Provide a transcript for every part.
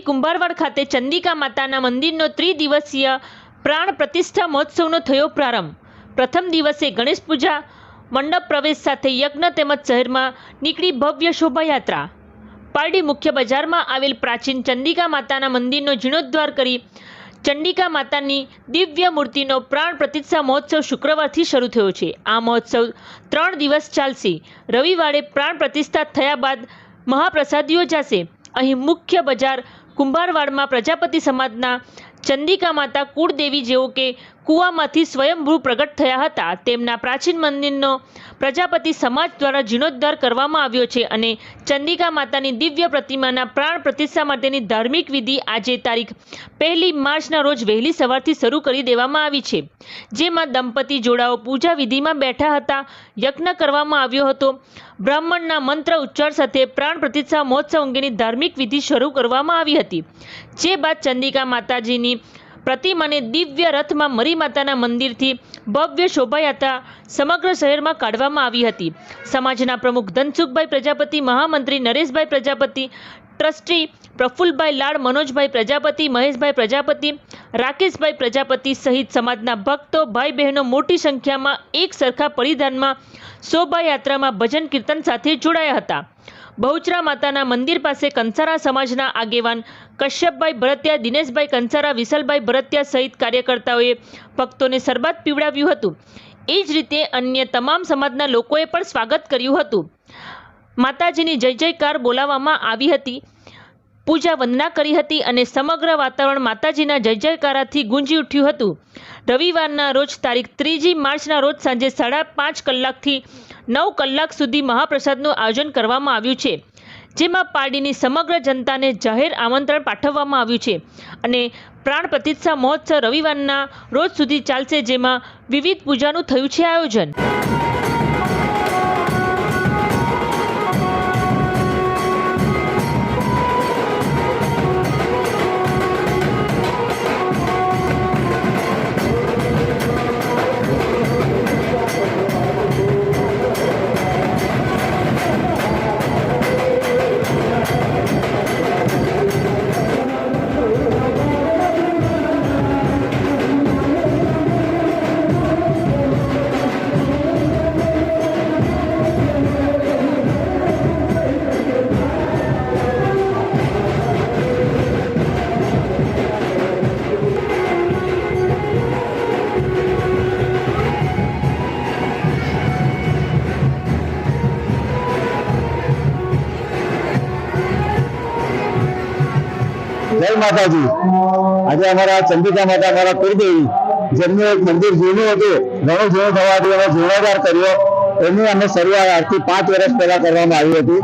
કુંભારવાડ ખાતે ચંદિકા માતાના મંદિરનો ત્રિદિવસીય પ્રાણ પ્રતિષ્ઠા મહોત્સવનો થયો પ્રારંભ. પ્રથમ દિવસે ગણેશ પૂજા, મંડપ પ્રવેશ સાથે યજ્ઞ તેમજ શહેરમાં નીકળી ભવ્ય શોભાયાત્રા. પારડી મુખ્ય બજારમાં આવેલ પ્રાચીન ચંદિકા માતાના મંદિરનો જીર્ણોદ્ધાર કરી ચંડિકા માતાની દિવ્ય મૂર્તિનો પ્રાણ પ્રતિષ્ઠા મહોત્સવ શુક્રવારથી શરૂ થયો છે. આ મહોત્સવ ત્રણ દિવસ ચાલશે. રવિવારે પ્રાણ પ્રતિષ્ઠા થયા બાદ મહાપ્રસાદ યોજાશે. અહીં મુખ્ય બજાર કુંભારવાડમાં પ્રજાપતિ સમાજના ચંદિકા માતા કુળદેવી જેઓ કે કૂવામાંથી સ્વયંભૂ પ્રગટ થયા હતા. તેમના પ્રાચીન મંદિરનો પ્રજાપતિ સમાજ દ્વારા જીર્ણોદ્ધાર કરવામાં આવ્યો છે અને ચંદિકા માતાની દિવ્ય પ્રતિમાના પ્રાણ પ્રતિષ્ઠા માટેની ધાર્મિક વિધિ આજે તારીખ પહેલી માર્ચના રોજ વહેલી સવારથી શરૂ કરી દેવામાં આવી છે. જેમાં દંપતી જોડાઓ પૂજા વિધિમાં બેઠા હતા. યજ્ઞ કરવામાં આવ્યો હતો. બ્રાહ્મણના મંત્ર ઉચ્ચાર સાથે પ્રાણ પ્રતિષ્ઠા મહોત્સવ અંગેની ધાર્મિક વિધિ શરૂ કરવામાં આવી હતી. જે બાદ ચંદિકા માતાજીની પ્રતિમાને દિવ્ય રથમાં મરી માતાના મંદિરથી ભવ્ય શોભાયાત્રા સમગ્ર શહેરમાં કાઢવામાં આવી હતી. સમાજના પ્રમુખ ધનસુખભાઈ પ્રજાપતિ, મહામંત્રી નરેશભાઈ પ્રજાપતિ, ટ્રસ્ટી પ્રફુલ્લભાઈ લાડ, મનોજભાઈ પ્રજાપતિ, મહેશભાઈ પ્રજાપતિ, રાકેશભાઈ પ્રજાપતિ સહિત સમાજના ભક્તો, ભાઈ બહેનો મોટી સંખ્યામાં એક સરખા પરિધાનમાં શોભાયાત્રામાં ભજન કીર્તન સાથે જોડાયા હતા. બહુચરા માતાના મંદિર પાસે કંસારા સમાજના આગેવાન કશ્યપભાઈ ભરતિયા, દિનેશભાઈ કંસારા, વિશલભાઈ ભરતિયા સહિત કાર્યકર્તાઓએ ભક્તોને સરબત પીવડાવ્યું હતું. એ જ રીતે અન્ય તમામ સમાજના લોકોએ પણ સ્વાગત કર્યું હતું. માતાજીની જય જયકાર બોલાવવામાં આવી હતી. પૂજા વંદના કરી હતી અને સમગ્ર વાતાવરણ માતાજીના જય જયકારાથી ગુંજી ઉઠ્યું હતું. રવિવારના રોજ તારીખ ત્રીજી માર્ચના રોજ સાંજે સાડા પાંચ કલાકથી નવ કલાક સુધી મહાપ્રસાદનું આયોજન કરવામાં આવ્યું છે, જેમાં પારડીની સમગ્ર જનતાને જાહેર આમંત્રણ પાઠવવામાં આવ્યું છે અને પ્રાણ પ્રતિષ્ઠા મહોત્સવ રવિવારના રોજ સુધી ચાલશે, જેમાં વિવિધ પૂજાનું થયું છે આયોજન. જય માતાજી. આજે અમારા ચંદિકા માતા, અમારા કુળદેવી, જેમનું એક મંદિર જૂનું હતું, ઘણું જૂનું થવાથી અમે જીર્ણોદ્ધાર કર્યો. એમની અમે શરૂઆત આજથી પાંચ વર્ષ પહેલા કરવામાં આવી હતી.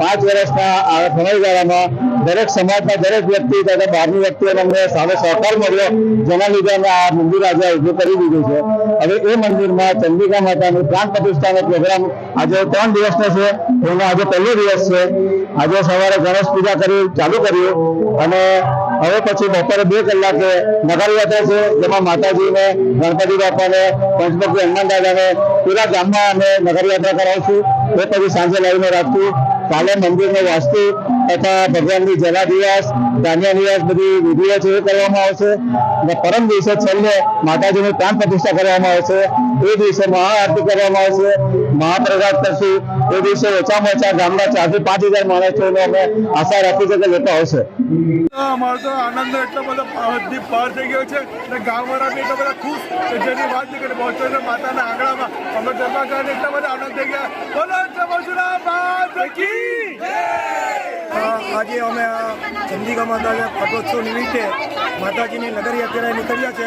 પાંચ વર્ષના આ સમયગાળામાં દરેક સમાજના દરેક વ્યક્તિ તથા બહારની વ્યક્તિઓને અમને સામે સહકાર મળ્યો, જેના લીધે અમે આ મંદિર આજે ઉભું કરી દીધું છે. હવે એ મંદિરમાં ચંદિકા માતાની પ્રાણ પ્રતિષ્ઠાનો પ્રોગ્રામ આજે ત્રણ દિવસનો છે. એનો આજે પહેલો દિવસ છે. આજે સવારે ગણેશ પૂજા કરી ચાલુ કર્યું. અને હવે પછી બપોરે બે કલાકે નગરયાત્રા છે, જેમાં માતાજીને, ગણપતિ બાપાને, પંચમુખી હનુમાન દાદાને પૂરા ગામમાં અમે નગરયાત્રા કરાવશું. એ પછી સાંજે લાવીને રાખશું. કાલે મંદિરનો વાસ્તુ તથા ભગવાનની જલાદિવાસ ધાન્યાનિવાસ બધી વિધિઓ છે કરવામાં આવશે. અને પરમ દિવસે છેલ્લે માતાજીની પ્રાણ પ્રતિષ્ઠા કરવામાં આવશે. એ દિવસે મહાઆરતી કરવામાં આવશે. મહાપ્રસાદ કરશું એ દિવસે ઓછામાં ઓછા ગામના ચારથી પાંચ હજાર માણસોને અમે આશા રાખી છે કે લેતા આવશે. અમારો તો આનંદ એટલો બધો પાવરથી પાર થઈ ગયો છે અને ગામવાળા એટલા બધા ખુશ કે જેની વાત નીકળે કરે માતાના આંગણામાં અમે ગરબા કરીને એટલા બધા આનંદ થઈ ગયા. બોલો આ આજે અમે આ ચંદિકા માતાના પટોત્સવ નિમિત્તે માતાજીની નગરી અત્યારે નીકળ્યા છે.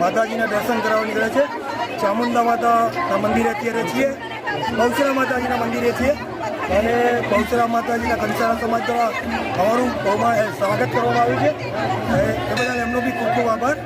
માતાજીના દર્શન કરાવવા નીકળ્યા છે. ચામુંડા માતાના મંદિરે અત્યારે છીએ. બહુચરા માતાજીના મંદિરે છીએ. અને બહુચરા માતાજીના કંસારા સમાજ દ્વારા અમારું સ્વાગત કરવામાં આવ્યું છે. એ બદલ એમનો બી ખૂબ ખૂબ આભાર.